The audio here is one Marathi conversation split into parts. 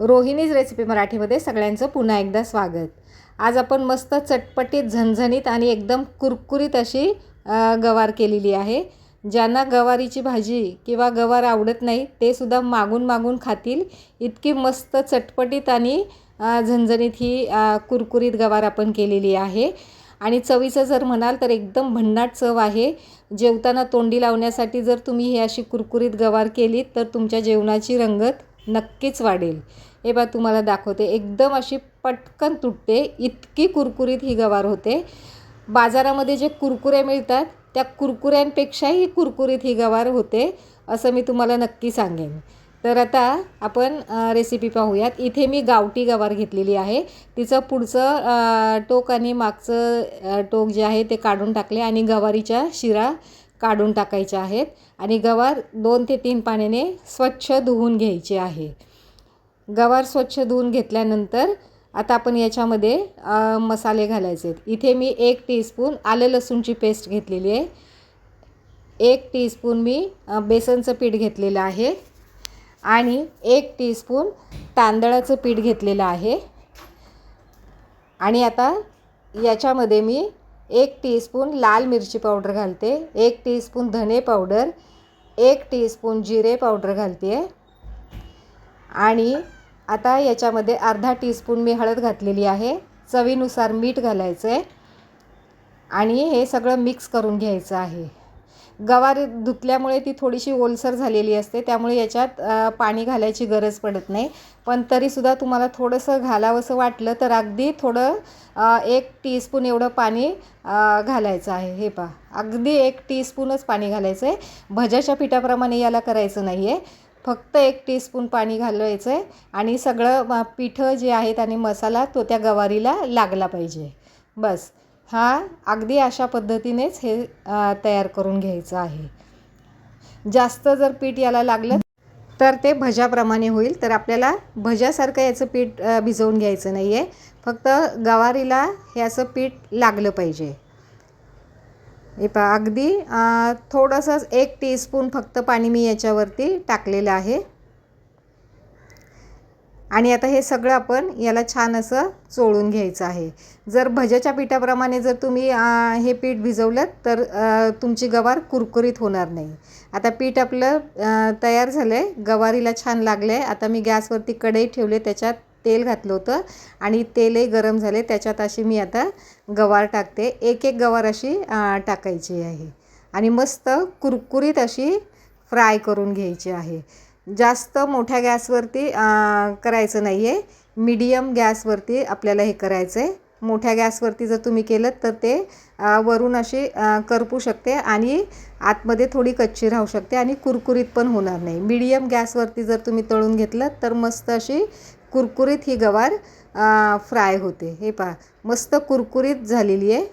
रोहिणीज रेसिपी मराठीमध्ये सगळ्यांचं पुन्हा एकदा स्वागत. आज आपण मस्त चटपटीत झणझणीत आणि एकदम कुरकुरीत अशी गवार केलेली आहे. ज्यांना गवारीची भाजी किंवा गवार आवडत नाही ते सुद्धा मागून मागून खातील. इतकी मस्त चटपटीत आणि झणझणीत ही कुरकुरीत गवार आपण केलेली आहे. आणि चवीचं जर म्हणाल तर एकदम भन्नाट चव आहे. जेवताना तोंडी लावण्यासाठी जर तुम्ही ही अशी कुरकुरीत गवार केलीत तर तुमच्या जेवणाची रंगत नक्कीच वाढेल. हे बा तुम्हाला दाखवते. एकदम अशी पटकन तुटते. इतकी कुरकुरीत ही गवार होते. बाजारामध्ये जे कुरकुरे मिळतात त्या कुरकुऱ्यांपेक्षाही कुरकुरीत ही गवार होते असं मी तुम्हाला नक्की सांगेन. तर आता आपण रेसिपी पाहूयात. इथे मी गावठी गवार घेतलेली आहे. तिचं पुढचं टोक आणि मागचं टोक जे आहे ते काढून टाकले आणि गवारीच्या शिरा काढून टाकायचे आहेत आणि गवार दोन ते तीन पाण्याने स्वच्छ धुवून घ्यायचे आहे. गवार स्वच्छ धुवून घेतल्यानंतर आता आपण याच्यामध्ये मसाले घालायचे आहेत. इथे मी एक टीस्पून आलं लसूणची पेस्ट घेतलेली आहे. एक टीस्पून मी बेसनचं पीठ घेतलेलं आहे. आणि एक टीस्पून तांदळाचं पीठ घेतलेलं आहे. आणि आता याच्यामध्ये मी एक टीस्पून लाल मिरची पावडर घालते. एक टीस्पून धने पावडर एक टीस्पून जिरे पावडर घालते. आहे आणि आता याच्यामध्ये अर्धा टीस्पून मी हळद घातलेली आहे. चवीनुसार मीठ घालायचं आहे आणि हे सगळं मिक्स करून घ्यायचं आहे. गवार धुतल्यामुळे ती थोडीशी ओलसर झालेली असते त्यामुळे याच्यात पाणी घालायची गरज पडत नाही. पण तरीसुद्धा तुम्हाला थोडंसं घालावंसं वाटलं तर अगदी थोडं एक टीस्पून एवढं पाणी घालायचं आहे. हे पहा अगदी एक टीस्पूनच पाणी घालायचं आहे. भज्याच्या पिठाप्रमाणे याला करायचं नाही आहे फक्त एक टीस्पून पाणी घालायचं आहे आणि सगळं पिठं जे आहेत आणि मसाला तो त्या गवारीला लागला पाहिजे. बस. हा अगदी अशा पद्धतीनेच हे तयार करून घ्यायचं आहे. जास्त जर पीठ याला लागलं तर ते भज्याप्रमाणे होईल. तर आपल्याला भज्यासारखं याचं पीठ भिजवून घ्यायचं नाही आहे फक्त गवारीला हे असं पीठ लागलं पाहिजे. हे पा अगदी थोडंसं थोडंसंच एक टीस्पून फक्त पाणी मी याच्यावरती टाकलेलं आहे. आणि आता हे सगळं आपण याला छान असं चोळून घ्यायचं आहे. जर भज्याच्या पिठाप्रमाणे जर तुम्ही हे पीठ भिजवलं तर तुमची गवार कुरकुरीत होणार नाही. आता पीठ आपलं तयार झालं आहे गवारीला छान लागलं आहे आता मी गॅसवरती कढई ठेवले त्याच्यात तेल घातलं होतं आणि तेलही गरम झाले. त्याच्यात अशी मी आता गवार टाकते. एक एक गवार अशी टाकायची आहे. आणि मस्त कुरकुरीत अशी फ्राय करून घ्यायची आहे. जास्त मोठ्या गॅसवरती करायचं नाही आहे मीडियम गॅसवरती आपल्याला हे करायचं आहे मोठ्या गॅसवरती जर तुम्ही केलं तर ते वरून अशी करपू शकते आणि आतमध्ये थोडी कच्ची राहू शकते आणि कुरकुरीत पण होणार नाही. मीडियम गॅसवरती जर तुम्ही तळून घेतलं तर मस्त अशी कुरकुरीत ही गवार फ्राय होते. हे पहा मस्त कुरकुरीत झालेली आहे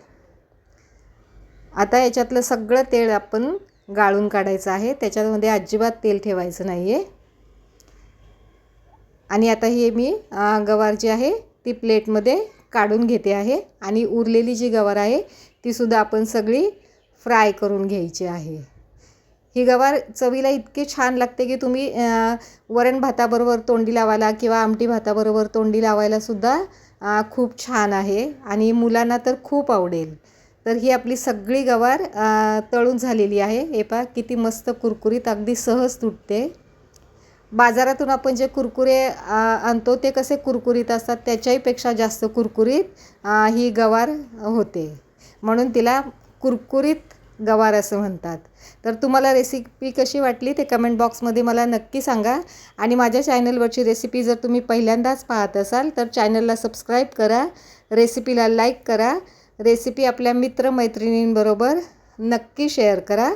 आता याच्यातलं सगळं तेल आपण गाळून काढायचं आहे. त्याच्यामध्ये अजिबात तेल ठेवायचं नाही आहे आणि आता हे मी गवार जी आहे ती प्लेटमध्ये काढून घेते आहे. आणि उरलेली जी गवार आहे तीसुद्धा आपण सगळी फ्राय करून घ्यायची आहे. ही गवार चवीला इतकी छान लागते की तुम्ही वरण भाताबरोबर तोंडी लावायला किंवा आमटी भाताबरोबर तोंडी लावायलासुद्धा खूप छान आहे. आणि मुलांना तर खूप आवडेल. तर ही आपली सगळी गवार तळून झालेली आहे. हे पहा किती मस्त कुरकुरीत अगदी सहज तुटते. बाजारातून आपण जे कुरकुरे आणतो ते कसे कुरकुरीत असतात त्याच्याहीपेक्षा जास्त कुरकुरीत ही गवार होते. म्हणून तिला कुरकुरीत गवार असं म्हणतात. तर तुम्हाला रेसिपी कशी वाटली ते कमेंट बॉक्समध्ये मला नक्की सांगा. आणि माझ्या चॅनलवरची रेसिपी जर तुम्ही पहिल्यांदाच पाहत असाल तर चॅनलला सबस्क्राईब करा. रेसिपीला लाईक करा. रेसिपी आपल्या मित्रमैत्रिणींबरोबर नक्की शेअर करा.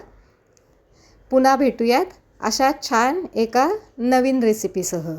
पुन्हा भेटूयात अशा छान एका नवीन रेसिपीसह.